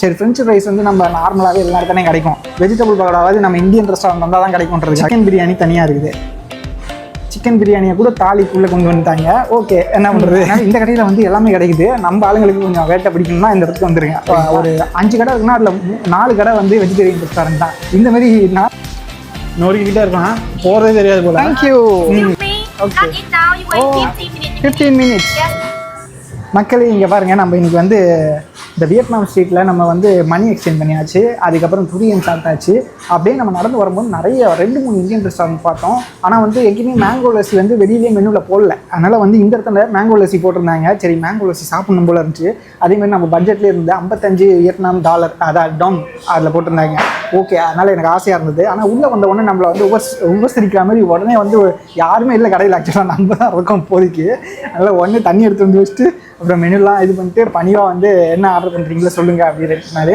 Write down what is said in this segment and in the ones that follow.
சரி French fries வந்து நம்ம நார்மலாகவே எல்லா இடத்துலையும் கிடைக்கும். வெஜிடபிள் பக்கோடாவது நம்ம இந்தியன் ரெஸ்டாரண்ட் வந்தால் தான் கிடைக்கும்ன்றது சிக்கன் பிரியாணி தனியாக இருக்குது. சிக்கன் பிரியாணியை கூட தாலிக்குள்ளே கொண்டு வந்துட்டாங்க. ஓகே என்ன பண்ணுறது இந்த கடையில் வந்து எல்லாமே கிடைக்குது. நம்ம ஆளுங்களுக்கு கொஞ்சம் வேட்டை பிடிக்கணும்னா இந்த இடத்துக்கு வந்துருங்க. ஒரு அஞ்சு கடை இருக்குன்னா அதில் நாலு கடை வந்து வெஜிடேரியன் ரெஸ்டாரண்ட் தான். இந்த மாதிரி நான் நொறுக்கிக்கிட்டே இருக்கலாம் போகிறதே தெரியாது போல. Thank you Okay. Not eat now, you wait. 15 minutes. Fifteen minutes Yes. மக்களே இங்கே பாருங்கள் நம்ம இன்னைக்கு வந்து இந்த வியட்நாம் ஸ்ட்ரீட்டில் நம்ம வந்து மணி எக்ஸ்சேஞ்ச் பண்ணியாச்சு. அதுக்கப்புறம் துரியன் சாப்பிட்டாச்சு. அப்படியே நம்ம நடந்து வரும்போது நிறைய ரெண்டு மூணு இந்தியன் ரெஸ்டாரண்ட் பார்த்தோம். ஆனால் வந்து எங்கேயுமே மேங்கோ லசி வந்து வெளியிலேயே மெனுவில் போடல. அதனால் வந்து இந்த இடத்துல மேங்கோ லசி போட்டிருந்தாங்க. சரி மேங்கோ லசி சாப்பிடணும் போல இருந்துச்சு. அதேமாதிரி நம்ம பட்ஜெட்லேயே இருந்து ஐம்பத்தஞ்சு வியட்நாம் டாலர் அதான் டவுன் அதில் போட்டிருந்தாங்க. ஓகே அதனால் எனக்கு ஆசையாக இருந்தது. ஆனால் உள்ளே வந்த உடனே நம்மளை வந்து உபஸ் உபசரிக்கிற மாதிரி உடனே வந்து யாருமே இல்லை கடையில். ஆக்சுவலாக நம்ம தான் இருக்கோம் இப்போதைக்கு. அதனால் உடனே தண்ணி எடுத்து வந்து வச்சுட்டு அப்புறம் மெனுலாம் இது பண்ணிட்டு பணிவாக வந்து என்ன ஆர்டர் பண்ணுறீங்களோ சொல்லுங்கள் அப்படின்னு சொன்னார்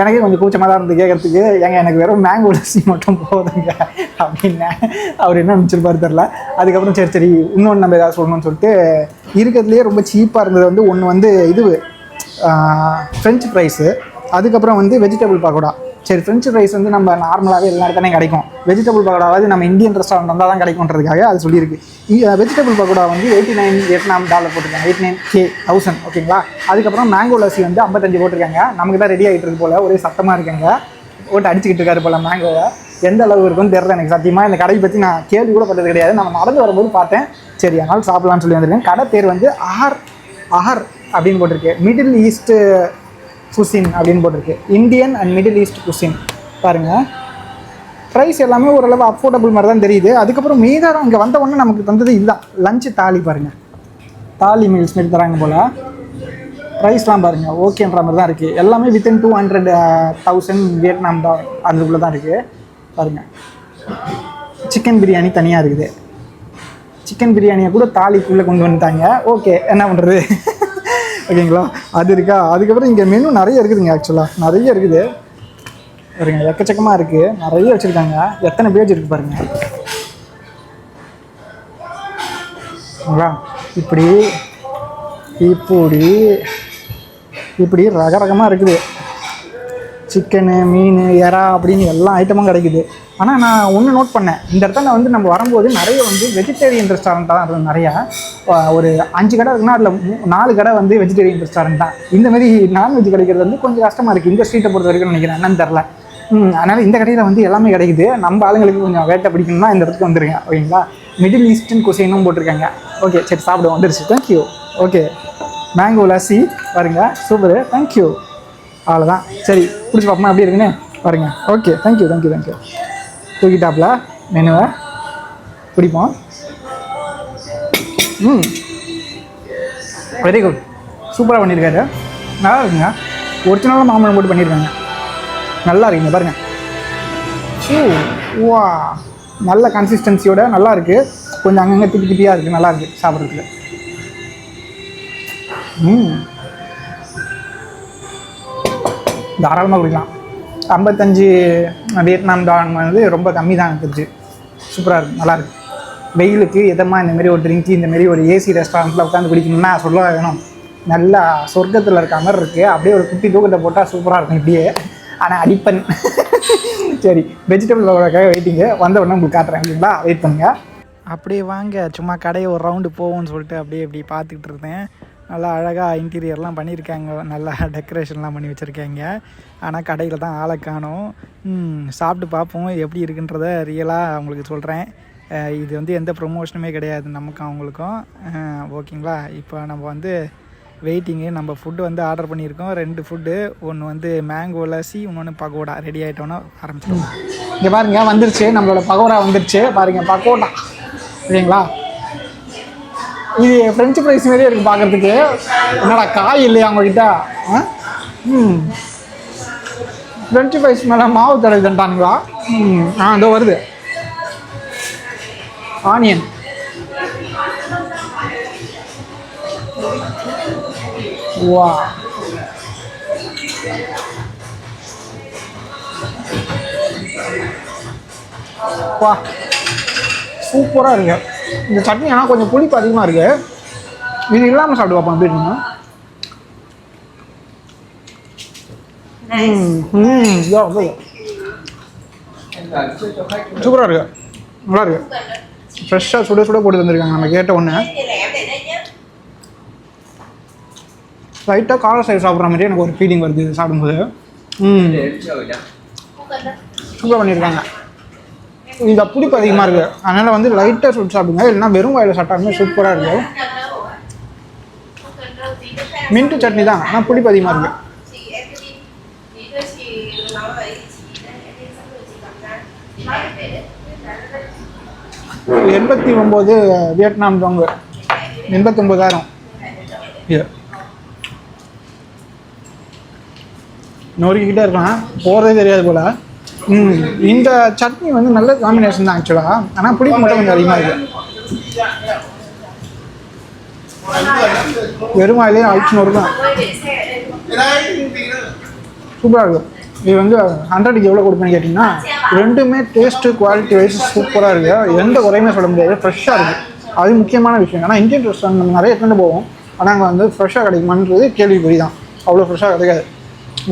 எனக்கே கொஞ்சம் கூச்சமாக தான் இருந்து கேட்கறதுக்கு. ஏங்க எனக்கு வெறும் மேங்கோ லஸ்ஸி மட்டும் போதுங்க. அப்படின்னா அவர் என்ன நினச்சிருப்பாரு தெரில அதுக்கப்புறம் சரி சரி இன்னொன்று நம்ம ஏதாவது சொல்லணும்னு சொல்லிட்டு இருக்கிறதுலேயே ரொம்ப சீப்பாக இருந்தது வந்து ஒன்று வந்து இது ஃப்ரெஞ்ச் ஃப்ரைஸு அதுக்கப்புறம் வந்து வெஜிடபிள் பக்கோடா சரி ஃப்ரெஞ்ச் ஃப்ரைஸ் வந்து நம்ம நார்மலாகவே எல்லா இடத்துலையும் கிடைக்கும். வெஜிடபிள் பக்கோடாவது நம்ம இந்தியன் ரெஸ்டாரண்ட் வந்தால் தான் கிடைக்கும்ன்றதுக்காக அது சொல்லியிருக்கு. வெஜிடபிள் பக்கோடா வந்து எயிட்டி நைன் வியட்நாம் டாலர் போட்டிருக்காங்க. எயிட்டி நைன் கே தௌசண்ட் ஓகேங்களா அதுக்கப்புறம் மேங்கோ லசி வந்து ஐம்பத்தஞ்சு போட்டிருக்காங்க. நமக்கு தான் ரெடி ஆகிட்டு இருக்கு போல். ஒரே சத்தமாக இருக்காங்க. போட்டு அடிச்சுக்கிட்டு இருக்காரு போல் மேங்கோவை எந்த அளவு இருக்குன்னு தெரியல எனக்கு சத்தியமாக இந்த கடையை பற்றி நான் கேள்வி கூட பட்டது கிடையாது. நம்ம நடந்து வரும்போது பார்த்தேன். சரி அதனால் சாப்பிடலாம்னு சொல்லி வந்திருக்கேன். கடை பேர் வந்து ஆர் ஆர் அப்படின்னு போட்டிருக்கு. மிடில் ஈஸ்ட்டு குசின் அப்படின்னு போட்டிருக்கு. Indian and middle east cuisine பாருங்கள் ப்ரைஸ் எல்லாமே ஓரளவு அஃபோர்டபுள் மாதிரி தான் தெரியுது. அதுக்கப்புறம் மீதாரம் இங்கே வந்த உடனே நமக்கு தந்தது இதுதான். லஞ்சு தாலி பாருங்கள் தாலி மீல்ஸ் மாரி தராங்க போல். ப்ரைஸ்லாம் பாருங்கள் ஓகேன்ற மாதிரி தான் இருக்குது எல்லாமே within two hundred thousand Vietnam தான் அதுக்குள்ளே தான் இருக்குது பாருங்கள் சிக்கன் பிரியாணி தனியாக இருக்குது. சிக்கன் பிரியாணியை கூட தாலிக்குள்ளே கொண்டு வந்துட்டாங்க. ஓகே என்ன பண்ணுறது ஓகேங்களா அது இருக்கா? அதுக்கப்புறம் இங்கே மெனு நிறைய இருக்குதுங்க ஆக்சுவலாக நிறைய இருக்குது. பாருங்க எக்கச்சக்கமாக இருக்குது நிறைய வச்சுருக்காங்க. எத்தனை பேஜ் இருக்குது பாருங்கள் ஓகேங்களா இப்படி இப்படி இப்படி ரக ரகமாக இருக்குது. சிக்கனு மீன் எறா அப்படின்னு எல்லா ஐட்டமும் கிடைக்குது. ஆனால் நான் ஒன்று நோட் பண்ணேன். இந்த இடத்துல வந்து நம்ம வரும்போது நிறைய வந்து வெஜிடேரியன் ரெஸ்டாரண்ட்டாக தான் இருந்தது நிறையா. ஒரு அஞ்சு கடை இருக்குன்னா அதில் நாலு கடை வந்து வெஜிடேரியன் ரெஸ்டாரண்ட் தான். இந்தமாரி நான்வெஜ் கிடைக்கிறது வந்து கொஞ்சம் கஷ்டமாக இருக்குது இந்த ஸ்ட்ரீட்டை பொறுத்த வரைக்கும் நினைக்கிறேன். என்னன்னு தெரில அதனால் இந்த கடையில் வந்து எல்லாமே கிடைக்குது. நம்ம ஆளுங்களுக்கு கொஞ்சம் வேட்டை பிடிக்கணும்னா இந்த இடத்துக்கு வந்துருங்க ஓகேங்களா? மிடில் ஈஸ்டர்ன் குசைனும் போட்டிருக்காங்க. ஓகே சரி சாப்பிடுவோம். வந்துருச்சு. தேங்க்யூ ஓகே மேங்கோ லஸ்ஸி பாருங்க சூப்பரு தேங்க்யூ அவ்வளோதான் சரி பிடிச்சி பார்ப்போமா எப்படி இருக்குன்னு? பாருங்க. Okay thank you thank you thank you தூக்கிட்டாப்ல மெனுவை பிடிப்போம். ம். வெரி குட் சூப்பராக பண்ணியிருக்காரு. நல்லா இருக்குங்க. ஒரிஜினலாக மாம்பழம் போட்டு பண்ணியிருக்காங்க. நல்லா இருக்குங்க பாருங்கள் ஷூ வா நல்ல கன்சிஸ்டன்சியோட நல்லா இருக்குது கொஞ்சம் அங்கங்கே திப்பி திப்பியாக இருக்குது நல்லா இருக்குது சாப்பிட்றதுக்கு. தாராளமாக குடிக்கலாம். ஐம்பத்தஞ்சு வியட்நாம் டான் வந்து ரொம்ப கம்மி தான் இருக்குது. சூப்பராக இருக்கும் நல்லாயிருக்கு வெயிலுக்கு இதமாக இந்தமாரி ஒரு ட்ரிங்க் இந்தமாரி ஒரு ஏசி ரெஸ்டாரண்ட்டில் உட்காந்து குடிக்கணும்னா சொல்ல வேணும். நல்லா சொர்க்கத்தில் இருக்க மாதிரி இருக்குது அப்படியே ஒரு குட்டி தூக்கத்தை போட்டால் சூப்பராக இருக்கும் இப்படியே. ஆனால் அடிப்பன். சரி வெஜிடபிள் பக்கோடாக்காக வெயிட்டிங்க வந்த உடனே உங்களுக்கு காட்டுறேன் இல்லைங்களா வெயிட் பண்ணுங்கள் அப்படியே வாங்க சும்மா கடையை ஒரு ரவுண்டு போவோம்னு சொல்லிட்டு அப்படியே இப்படி பார்த்துக்கிட்டு இருந்தேன். நல்லா அழகாக இன்டீரியர்லாம் பண்ணியிருக்காங்க. நல்லா டெக்கரேஷன்லாம் பண்ணி வச்சுருக்காங்க. ஆனால் கடையில் தான் ஆளை காணும். சாப்பிட்டு பார்ப்போம். எப்படி இருக்குன்றத ரியலாக உங்களுக்கு சொல்கிறேன் இது வந்து எந்த ப்ரொமோஷனுமே கிடையாது நமக்கும் அவங்களுக்கும். ஓகேங்களா இப்போ நம்ம வந்து வெயிட்டிங்கு நம்ம ஃபுட்டு வந்து ஆர்டர் பண்ணியிருக்கோம். ரெண்டு ஃபுட்டு ஒன்று வந்து மேங்கோ லசி இன்னொன்று பகோடா ரெடி ஆகிட்டோன்னா ஆரம்பிச்சிடும் இங்கே பாருங்க வந்துருச்சு. நம்மளோட பகோடா வந்துருச்சு. பாருங்க பகோடா சரிங்களா இது ஃப்ரெஞ்சு ஃப்ரைஸ் மாதிரியே இருக்குது பார்க்குறதுக்கு. என்னடா காய் இல்லையா உங்ககிட்ட? ஆ? ம். ஃப்ரெஞ்சு ஃப்ரைஸ் மேலே மாவு தடவிட்டானுங்களா ம். ஆ இதோ வருது. ஆனியன் வா. வா. சூப்பராக இருக்குது இந்த சட்னி ஆனால் கொஞ்சம் புளிப்பு அதிகமாக இருக்கு. இது இல்லாமல் சாப்பிட்டு பார்ப்போம் யோ சூப்பராக இருக்கு. நல்லா இருக்கு. ஃப்ரெஷ்ஷாக சுட சுட போட்டு தந்திருக்காங்க நம்ம கேட்ட ஒன்று லைட்டாக கார சைடு சாப்பிட்ற மாதிரி எனக்கு ஒரு ஃபீலிங் வருது இது சாப்பிடும்போது. ம். சூப்பராக பண்ணியிருக்காங்க இது புளிப்பு அதிகமாக இருக்குது அதனால் வந்து லைட்டாக சுட்டு சாப்பிடுங்க. இல்லைன்னா வெறும் வாயில் சாப்பிட்டாலுமே சூப்பராக இருக்குது மின்ட்டு சட்னி தான். ஆனால் புளிப்பு அதிகமாக இருக்குது எண்பத்தி ஒம்பது வியட்நாம் டோங்கு எண்பத்தொம்போதாயிரம் நொறுக்கிக்கிட்டே இருக்கலாம். போகிறதே தெரியாது போல். ம் இந்த சட்னி வந்து நல்ல காம்பினேஷன் தான் ஆக்சுவலாக ஆனால் புளிப்பு மட்டும் கொஞ்சம் அதிகமாக இருக்குது வெறும் வாயிலே அழிச்சு தான் சூப்பராக இருக்கும் இது வந்து ஹண்ட்ரடுக்கு எவ்வளோ கொடுப்பேன்னு கேட்டிங்கன்னா ரெண்டுமே டேஸ்ட்டு குவாலிட்டி வைஸ் சூப்பராக இருக்குது எந்த குறையுமே சொல்ல முடியாது. ஃப்ரெஷ்ஷாக இருக்குது அது முக்கியமான விஷயம். ஏன்னா இந்தியன் ரெஸ்டாரண்ட் நம்ம நிறைய எடுத்துகிட்டு போவோம். ஆனால் அங்கே வந்து ஃப்ரெஷ்ஷாக கிடைக்குமான்றது கேள்விக்குறி தான் அவ்வளோ ஃப்ரெஷ்ஷாக கிடைக்காது.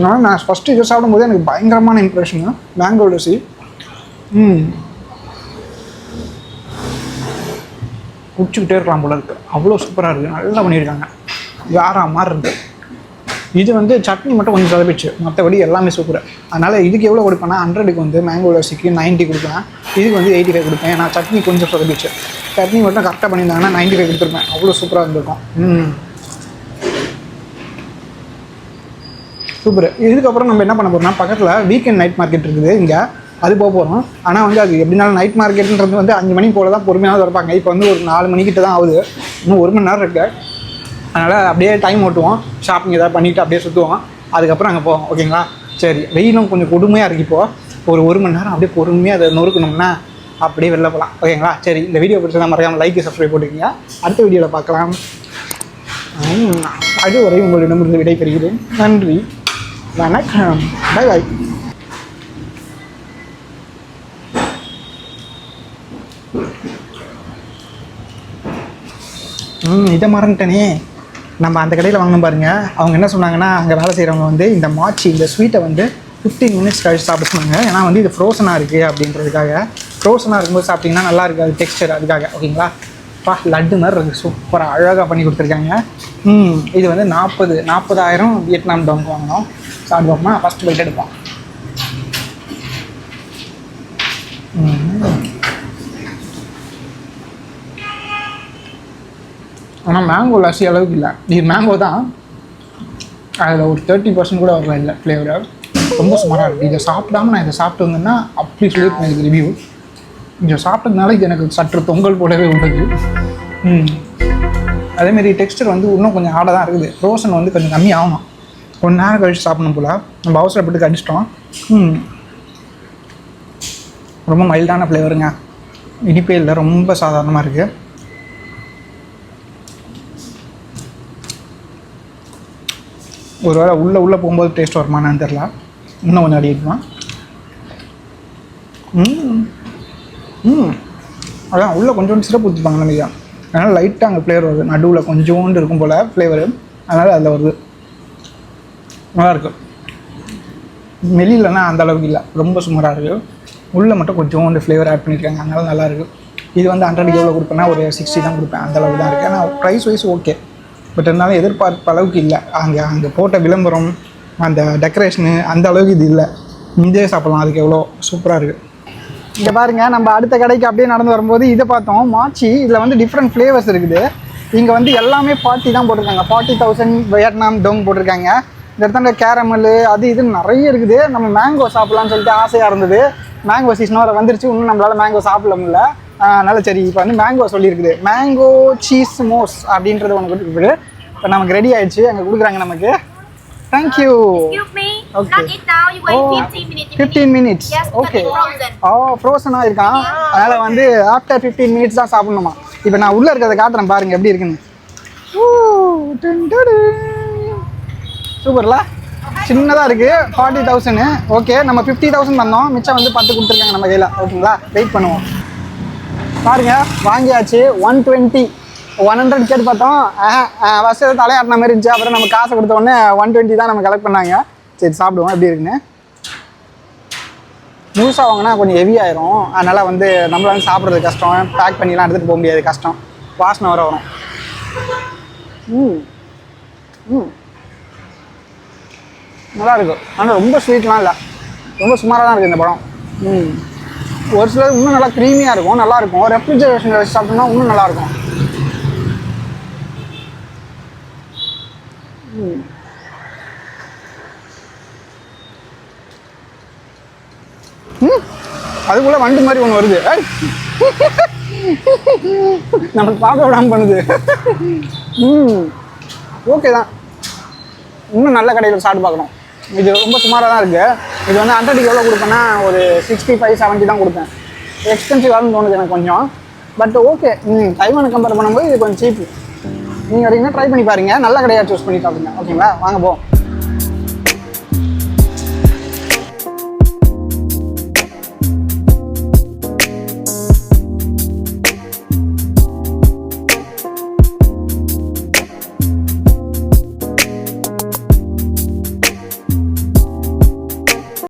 நான் நான் ஃபஸ்ட்டு இது சாப்பிடும்போது எனக்கு பயங்கரமான இம்ப்ரெஷனு மேங்கோ லசி ம். குடிச்சுக்கிட்டே இருக்கலாம் போல இருக்குது அவ்வளோ சூப்பராக இருக்குது நல்லா பண்ணியிருக்காங்க. வேற மாதிரி இருக்குது இது வந்து சட்னி மட்டும் கொஞ்சம் சொதப்பிச்சு மற்றபடி எல்லாமே சூப்பர் அதனால் இதுக்கு எவ்வளோ கொடுப்பேன்னா ஹண்ட்ரடுக்கு வந்து மேங்கோ லசிக்கு 90 கொடுப்பேன் இதுக்கு வந்து எயிட்டி ஃபைவ் கொடுப்பேன். ஏன்னா சட்னி கொஞ்சம் சொதப்பிச்சு சட்னி மட்டும் கரெக்டாக பண்ணியிருந்தாங்கன்னா 95 ஃபைவ் கொடுத்துருப்பேன் அவ்வளோ சூப்பராக இருந்திருக்கும். ம். சூப்பர். இதுக்கப்புறம் நம்ம என்ன பண்ண போகிறோம்னா பக்கத்தில் வீக்கெண்ட் நைட் மார்க்கெட் இருக்குது. இங்கே அது போக போகிறோம் ஆனால் வந்து அது எப்படினாலும் நைட் மார்க்கெட்டுன்றது வந்து அஞ்சு மணி போல தான் பொறுமையாக திறப்பாங்க. இப்போ வந்து ஒரு நாலு மணிக்கிட்ட தான் ஆகுது. இன்னும் ஒரு மணி நேரம் இருக்கு. அதனால் அப்படியே டைம் ஓட்டுவோம். ஷாப்பிங் ஏதாவது பண்ணிவிட்டு அப்படியே சுற்றுவோம் அதுக்கப்புறம் அங்கே போவோம். ஓகேங்களா? சரி. வெயிலும் கொஞ்சம் கொடுமையாக இருக்குது இப்போது ஒரு ஒரு மணி நேரம் அப்படியே பொறுமையாக அதை நொறுக்கணும்னா அப்படியே வெளில போகலாம் ஓகேங்களா? சரி. இந்த வீடியோ பிடிச்சதா மறக்காமல் லைக் சப்ஸ்கிரைப் போட்டுக்கீங்க. அடுத்த வீடியோவில் பார்க்கலாம். அதுவரை உங்களிடமிருந்து விடைபெறுகிறேன். நன்றி. வணக்கம். பை பாய் ம் இதை மறந்துட்டேனே. நம்ம அந்த கடையில் வாங்கணும் பாருங்க. அவங்க என்ன சொன்னாங்கன்னா அங்கே வேலை செய்கிறவங்க வந்து இந்த மாச்சி இந்த ஸ்வீட்டை வந்து ஃபிஃப்டீன் மினிட்ஸ் கழிச்சு சாப்பிட சொன்னாங்க. ஏன்னா வந்து இது ஃப்ரோசனாக இருக்குது அப்படின்றதுக்காக. ஃப்ரோசனாக இருக்கும்போது சாப்பிட்டிங்கன்னா நல்லா இருக்காது டெக்ஸ்டர் அதுக்காக ஓகேங்களா பா லட்டு மாதிரி இருக்குது சூப்பராக அழகாக பண்ணி கொடுத்துருக்காங்க. ம் இது வந்து நாற்பது நாற்பதாயிரம் வியட்நாம் டவுன் வாங்கினோம். சாப்பிடுவோம்னா ஃபஸ்ட் பைட் எடுப்போம். ஆனால் மேங்கோ லஸ்ஸி அளவுக்கு இல்லை. இது மேங்கோ தான். அதில் ஒரு தேர்ட்டி பர்சன்ட் கூட வரல இல்லை ஃப்ளேவர் ரொம்ப சுமாராக இருக்குது இதை சாப்பிடாம நான் இதை சாப்பிட்டு வந்தேன்னா அப்படி சொல்லியிருப்பேன் இதுக்கு ரிவ்யூ இங்கே சாப்பிட்டதுனால இது எனக்கு சற்று தொங்கல் போலவே உள்ளது. ம். அதேமாரி டெக்ஸ்டர் வந்து இன்னும் கொஞ்சம் ஆடாக தான் இருக்குது. ரோசன் வந்து கொஞ்சம் கம்மி ஆகணும். கொஞ்ச நேரம் கழிச்சு சாப்பிடணும் போல். நம்ம அவசரப்பட்டு கடிச்சிட்டோம். ம். ரொம்ப மைல்டான ஃப்ளேவருங்க இனிப்பே இல்லை ரொம்ப சாதாரணமாக இருக்குது ஒரு வேளை உள்ளே உள்ளே போகும்போது டேஸ்ட் வருமானான்னு தெரில இன்னும் கொஞ்சம் அடிக்கணுமா ம். ம். அதான் உள்ளே கொஞ்சோண்டு சிறப்பு ஊற்றிப்பாங்க நினைக்கிறேன். அதனால் லைட்டாக அங்கே ஃப்ளேவர் வருது. நடுவில் கொஞ்சோண்டு இருக்கும் போல் ஃப்ளேவரு அதனால் அதில் வருது. நல்லாயிருக்கு மெல்லிலன்னா அந்த அளவுக்கு இல்லை. ரொம்ப சுமாராக இருக்குது உள்ளே மட்டும் கொஞ்சோண்டு ஃப்ளேவர் ஆட் பண்ணியிருக்காங்க அதனால நல்லாயிருக்கு இது வந்து ஹண்ட்ரட் எவ்வளோ கொடுப்பேன்னா ஒரு சிக்ஸ்டி தான் கொடுப்பேன். அந்த அளவு தான் இருக்குது ஆனால் ப்ரைஸ் வைஸ் ஓகே பட் இருந்தாலும் எதிர்பார்ப்பு அளவுக்கு இல்லை. அங்கே அங்கே போட்ட விளம்பரம் அந்த டெக்கரேஷனு அந்த அளவுக்கு இது இல்லை. இங்கே சாப்பிட்லாம். அதுக்கு எவ்வளோ சூப்பராக இருக்குது இங்கே பாருங்கள் நம்ம அடுத்த கடைக்கு அப்படியே நடந்து வரும்போது இதை பார்த்தோம். மாச்சி இதில் வந்து டிஃப்ரெண்ட் ஃப்ளேவர்ஸ் இருக்குது. இங்கே வந்து எல்லாமே ஃபார்ட்டி தான் போட்டிருக்காங்க. ஃபார்ட்டி தௌசண்ட் வியட்நாம் டோங் போட்டிருக்காங்க. இந்த இடத்துல கேரமல் அது இதுன்னு நிறைய இருக்குது. நம்ம மேங்கோ சாப்பிட்லாம்னு சொல்லிட்டு ஆசையாக இருந்தது. மேங்கோ சீசன் வர வந்துருச்சு. இன்னும் நம்மளால் மேங்கோ சாப்பிட முடியல. அதனால சரி இப்போ வந்து மேங்கோ சொல்லியிருக்குது. மேங்கோ சீஸ் மோஸ் அப்படின்றது ஒன்று கொடுத்துருக்குது. இப்போ நமக்கு ரெடி ஆயிடுச்சு. அங்கே கொடுக்குறாங்க நமக்கு. Thank you Okay. Not eat now. You wait Oh, 15 minutes. Fifteen minutes Yes, it's frozen. Oh ஃப்ரோசனாக இருக்கான் அதனால் வந்து ஆஃப்டர் ஃபிஃப்டீன் மினிட்ஸ் தான் சாப்பிடணுமா? இப்போ நான் உள்ளே இருக்கிறத காட்டுறேன் பாருங்க எப்படி இருக்குன்னு. சூப்பர்ல சின்னதாக இருக்குது ஃபார்ட்டி தௌசண்ட் ஓகே நம்ம ஃபிஃப்டி தௌசண்ட் தந்தோம். மிச்சம் வந்து பத்து கொடுத்துருக்காங்க நம்ம கையில். ஓகேங்களா? வெயிட் பண்ணுவோம். பாருங்க வாங்கியாச்சு. ஒன் டுவெண்ட்டி ஒன் ஹண்ட்ரட் கேட்டு பார்த்தோம். ஃபஸ்ட்டு தலையாட்டின மாதிரி இருந்துச்சு. அப்புறம் நம்ம காசை கொடுத்த உடனே ஒன் டுவெண்ட்டி தான் நம்ம கலெக்ட் பண்ணாங்க. சரி சாப்பிடுவோம். எப்படி இருக்குன்னு? முழுசாக வாங்கினா கொஞ்சம் ஹெவி ஆயிரும். அதனால் வந்து நம்மளால சாப்பிட்றது கஷ்டம். பேக் பண்ணிலாம் எடுத்துகிட்டு போக முடியாது கஷ்டம். வாசனை வர வரும். ம். ம். நல்லா இருக்கு. ஆனால் ரொம்ப ஸ்வீட்லாம் இல்லை. ரொம்ப சுமாராக தான் இருக்குது இந்த படம். ம். ஒரு சிலர் இன்னும் நல்லா க்ரீமியாக இருக்கும் நல்லா இருக்கும். ரெஃப்ரிஜரேஷன் வச்சு சாப்பிட்டோம்னா இன்னும் நல்லா அதுக்குள்ளே வண்டு மாதிரி ஒன்று வருது. நமக்கு பார்க்க விடாம பண்ணுது. ம். ஓகே தான். இன்னும் நல்ல கடையில் சாப்பிட்டு பார்க்கணும். இது ரொம்ப சுமாராக தான் இருக்குது இது வந்து ஹண்ட்ரடுக்கு எவ்வளோ கொடுப்பேன்னா ஒரு சிக்ஸ்டி ஃபைவ் செவன்ட்டி தான் கொடுப்பேன் எக்ஸ்பென்சிவாகனு தோணுது எனக்கு கொஞ்சம். பட் ஓகே ம் தைவானை கம்பேர் பண்ணும்போது இது கொஞ்சம் சீப்பு நீங்கள் வரீங்கன்னா ட்ரை பண்ணி பாருங்கள் நல்ல கடையாக சூஸ் பண்ணி சாப்பிடுங்க. ஓகேங்களா வாங்க போ.